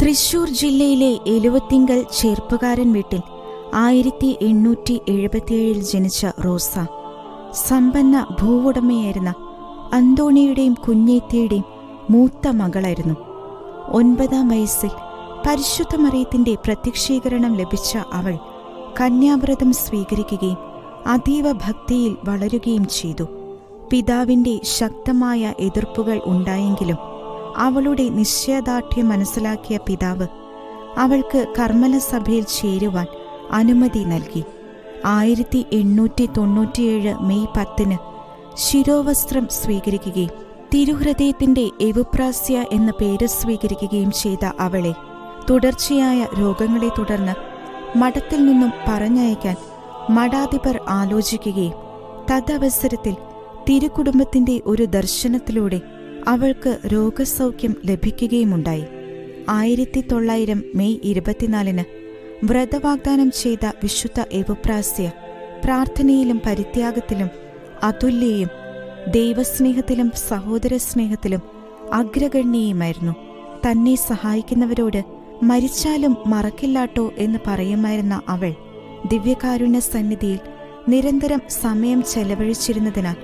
തൃശൂർ ജില്ലയിലെ എലുവത്തിങ്കൽ ചേർപ്പുകാരൻ വീട്ടിൽ ആയിരത്തി എണ്ണൂറ്റി എഴുപത്തിയേഴിൽ ജനിച്ച റോസ. സമ്പന്ന ഭൂവുടമയായിരുന്ന അന്തോണിയുടെയും കുഞ്ഞേത്തിയുടെയും മൂത്ത മകളായിരുന്നു. ഒൻപതാം വയസ്സിൽ പരിശുദ്ധ മറിയത്തിന്റെ പ്രത്യക്ഷീകരണം ലഭിച്ച അവൾ കന്യാവ്രതം സ്വീകരിക്കുകയും അതീവ ഭക്തിയിൽ വളരുകയും ചെയ്തു. പിതാവിന്റെ ശക്തമായ എതിർപ്പുകൾ ഉണ്ടായെങ്കിലും അവളുടെ നിശ്ചയദാർഢ്യം മനസ്സിലാക്കിയ പിതാവ് അവൾക്ക് കർമ്മലസഭയിൽ ചേരുവാൻ അനുമതി നൽകി. ആയിരത്തി എണ്ണൂറ്റി തൊണ്ണൂറ്റിയേഴ് മെയ് പത്തിന് ശിരോവസ്ത്രം സ്വീകരിക്കുകയും തിരുഹൃദയത്തിന്റെ എവുപ്രാസ്യ എന്ന പേര് സ്വീകരിക്കുകയും ചെയ്ത അവളെ തുടർച്ചയായ രോഗങ്ങളെ തുടർന്ന് മഠത്തിൽ നിന്നും പറഞ്ഞയക്കാൻ മഠാധിപർ ആലോചിക്കുകയും തദവസരത്തിൽ തിരുകുടുംബത്തിന്റെ ഒരു ദർശനത്തിലൂടെ അവൾക്ക് രോഗസൗഖ്യം ലഭിക്കുകയുമുണ്ടായി. ആയിരത്തി തൊള്ളായിരം മെയ് ഇരുപത്തിനാലിന് വ്രതവാഗ്ദാനം ചെയ്ത വിശുദ്ധ എവുപ്രാസ്യ പ്രാർത്ഥനയിലും പരിത്യാഗത്തിലും അതുല്യയും ദൈവസ്നേഹത്തിലും സഹോദര സ്നേഹത്തിലും അഗ്രഗണ്യയുമായിരുന്നു. തന്നെ സഹായിക്കുന്നവരോട് മരിച്ചാലും മറക്കില്ലാട്ടോ എന്ന് പറയുമായിരുന്ന അവൾ ദിവ്യകാരുണ്യ സന്നിധിയിൽ നിരന്തരം സമയം ചെലവഴിച്ചിരുന്നതിനാൽ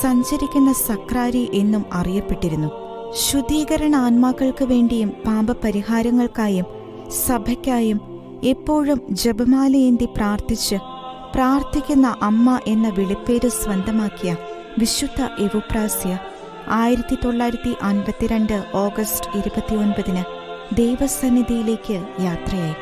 സഞ്ചരിക്കുന്ന സക്രാരി എന്നും അറിയപ്പെട്ടിരുന്നു. ശുദ്ധീകരണ ആത്മാക്കൾക്ക് വേണ്ടിയും പാപപരിഹാരങ്ങൾക്കായും സഭയ്ക്കായും എപ്പോഴും ജപമാലയേന്തി പ്രാർത്ഥിച്ച് പ്രാർത്ഥിക്കുന്ന അമ്മ എന്ന വിളിപ്പേര് സ്വന്തമാക്കിയ വിശുദ്ധ എവുപ്രാസ്യ ആയിരത്തി തൊള്ളായിരത്തി അൻപത്തിരണ്ട് ഓഗസ്റ്റ് ഇരുപത്തിയൊൻപതിന് ദൈവസന്നിധിയിലേക്ക് യാത്രയായി.